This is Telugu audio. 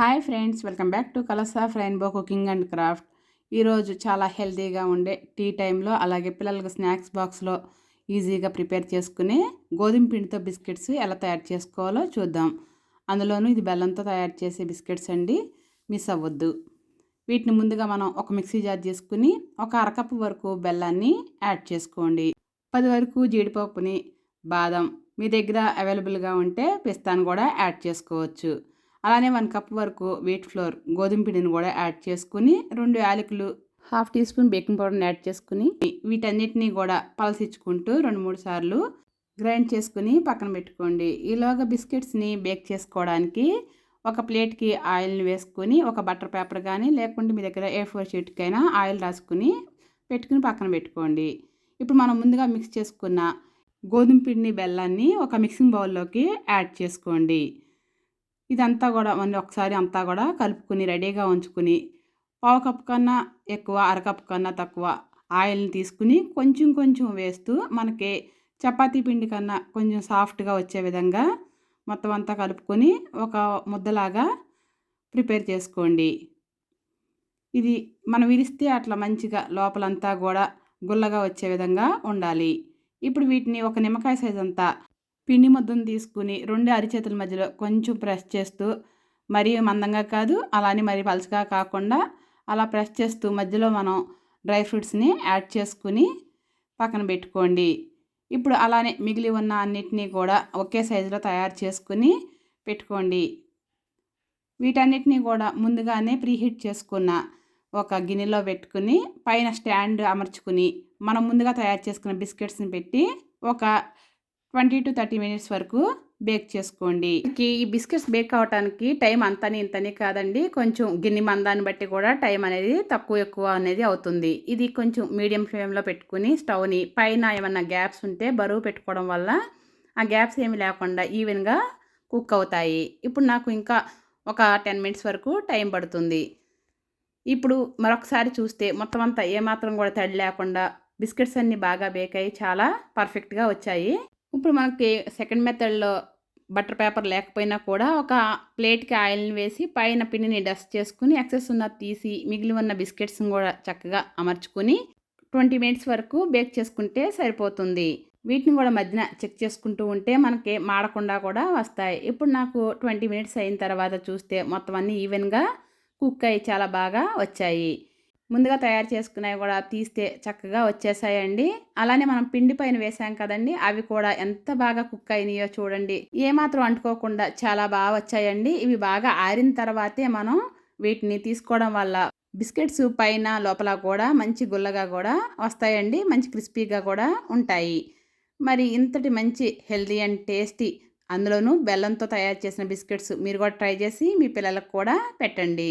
Hi friends welcome back to colours of rainbow cooking and craft ఈరోజు చాలా హెల్తీగా ఉండే టీ టైంలో అలాగే పిల్లలకు స్నాక్స్ బాక్స్లో ఈజీగా ప్రిపేర్ చేసుకుని గోధుమ పిండితో బిస్కెట్స్ ఎలా తయారు చేసుకోవాలో చూద్దాం. అందులోనూ ఇది బెల్లంతో తయారు చేసే బిస్కెట్స్ అండి మిస్ అవ్వద్దు. వీటిని ముందుగా మనం ఒక మిక్సీ జార్ చేసుకుని ఒక అరకప్పు వరకు బెల్లాన్ని యాడ్ చేసుకోండి. పది వరకు జీడిపప్పుని బాదం మీ దగ్గర అవైలబుల్గా ఉంటే పిస్తాను కూడా యాడ్ చేసుకోవచ్చు. అలానే వన్ కప్ వరకు వీట్ ఫ్లోర్ గోధుమ పిండిని కూడా యాడ్ చేసుకుని రెండు యాలకులు హాఫ్ టీ స్పూన్ బేకింగ్ పౌడర్ని యాడ్ చేసుకుని వీటన్నిటిని కూడా పలసించుకుంటూ రెండు మూడు సార్లు గ్రైండ్ చేసుకుని పక్కన పెట్టుకోండి. ఈలోగా బిస్కెట్స్ని బేక్ చేసుకోవడానికి ఒక ప్లేట్కి ఆయిల్ని వేసుకొని ఒక బటర్ పేపర్ కానీ లేకుంటే మీ దగ్గర ఏ ఫోర్ షీట్కైనా ఆయిల్ రాసుకుని పెట్టుకుని పక్కన పెట్టుకోండి. ఇప్పుడు మనం ముందుగా మిక్స్ చేసుకున్న గోధుమ పిండిని బెల్లాన్ని ఒక మిక్సింగ్ బౌల్లోకి యాడ్ చేసుకోండి. ఇదంతా కూడా మళ్ళీ ఒకసారి అంతా కూడా కలుపుకొని రెడీగా ఉంచుకుని పావు కప్పు కన్నా ఎక్కువ అరకప్పు కన్నా తక్కువ ఆయిల్ని తీసుకుని కొంచెం కొంచెం వేస్తూ మనకి చపాతీ పిండి కన్నా కొంచెం సాఫ్ట్గా వచ్చే విధంగా మొత్తం అంతా కలుపుకొని ఒక ముద్దలాగా ప్రిపేర్ చేసుకోండి. ఇది మనం విరిస్తే అట్లా మంచిగా లోపలంతా కూడా గుల్లగా వచ్చే విధంగా ఉండాలి. ఇప్పుడు వీటిని ఒక నిమ్మకాయ సైజ్ అంతా పిండి ముద్దను తీసుకుని రెండు అరిచేతుల మధ్యలో కొంచెం ప్రెస్ చేస్తూ మరీ మందంగా కాదు అలానే మరీ పలుచగా కాకుండా అలా ప్రెస్ చేస్తూ మధ్యలో మనం డ్రై ఫ్రూట్స్ని యాడ్ చేసుకుని పక్కన పెట్టుకోండి. ఇప్పుడు అలానే మిగిలి ఉన్న అన్నిటినీ కూడా ఒకే సైజులో తయారు చేసుకుని పెట్టుకోండి. వీటన్నిటినీ కూడా ముందుగానే ప్రీహీట్ చేసుకున్న ఒక గిన్నెలో పెట్టుకుని పైన స్టాండ్ అమర్చుకుని మనం ముందుగా తయారు చేసుకున్న బిస్కెట్స్ని పెట్టి ఒక ట్వంటీ టు థర్టీ మినిట్స్ వరకు బేక్ చేసుకోండి. ఈ బిస్కెట్స్ బేక్ అవడానికి టైం అంతని ఇంతని కాదండి. కొంచెం గిన్నె మందాన్ని బట్టి కూడా టైం అనేది తక్కువ ఎక్కువ అనేది అవుతుంది. ఇది కొంచెం మీడియం ఫ్లేమ్లో పెట్టుకుని స్టవ్ని పైన ఏమన్నా గ్యాప్స్ ఉంటే బరువు పెట్టుకోవడం వల్ల ఆ గ్యాప్స్ ఏమి లేకుండా ఈవెన్గా కుక్ అవుతాయి. ఇప్పుడు నాకు ఇంకా ఒక టెన్ మినిట్స్ వరకు టైం పడుతుంది. ఇప్పుడు మరొకసారి చూస్తే మొత్తం అంతా ఏమాత్రం కూడా తడి లేకుండా బిస్కెట్స్ అన్నీ బాగా బేక్ అయ్యి చాలా పర్ఫెక్ట్గా వచ్చాయి. ఇప్పుడు మనకి సెకండ్ మెథడ్లో బటర్ పేపర్ లేకపోయినా కూడా ఒక ప్లేట్కి ఆయిల్ని వేసి పైన పిండిని డస్ట్ చేసుకుని ఎక్సెస్ ఉన్న తీసి మిగిలి ఉన్న బిస్కెట్స్ని కూడా చక్కగా అమర్చుకొని ట్వంటీ మినిట్స్ వరకు బేక్ చేసుకుంటే సరిపోతుంది. వీటిని కూడా మధ్యన చెక్ చేసుకుంటూ ఉంటే మనకి మాడకుండా కూడా వస్తాయి. ఇప్పుడు నాకు ట్వంటీ మినిట్స్ అయిన తర్వాత చూస్తే మొత్తం అన్నీ ఈవెన్గా కుక్ అయ్యి చాలా బాగా వచ్చాయి. ముందుగా తయారు చేసుకున్నవి కూడా తీస్తే చక్కగా వచ్చేసాయండి. అలానే మనం పిండి పైన వేసాం కదండి అవి కూడా ఎంత బాగా కుక్ అయినాయో చూడండి. ఏమాత్రం అంటుకోకుండా చాలా బాగా వచ్చాయండి. ఇవి బాగా ఆరిన తర్వాతే మనం వీటిని తీసుకోవడం వల్ల బిస్కెట్స్ పైన లోపల కూడా మంచి గుల్లగా కూడా వస్తాయండి మంచి క్రిస్పీగా కూడా ఉంటాయి. మరి ఇంతటి మంచి హెల్దీ అండ్ టేస్టీ అందులోనూ బెల్లంతో తయారు చేసిన బిస్కెట్స్ మీరు కూడా ట్రై చేసి మీ పిల్లలకు కూడా పెట్టండి.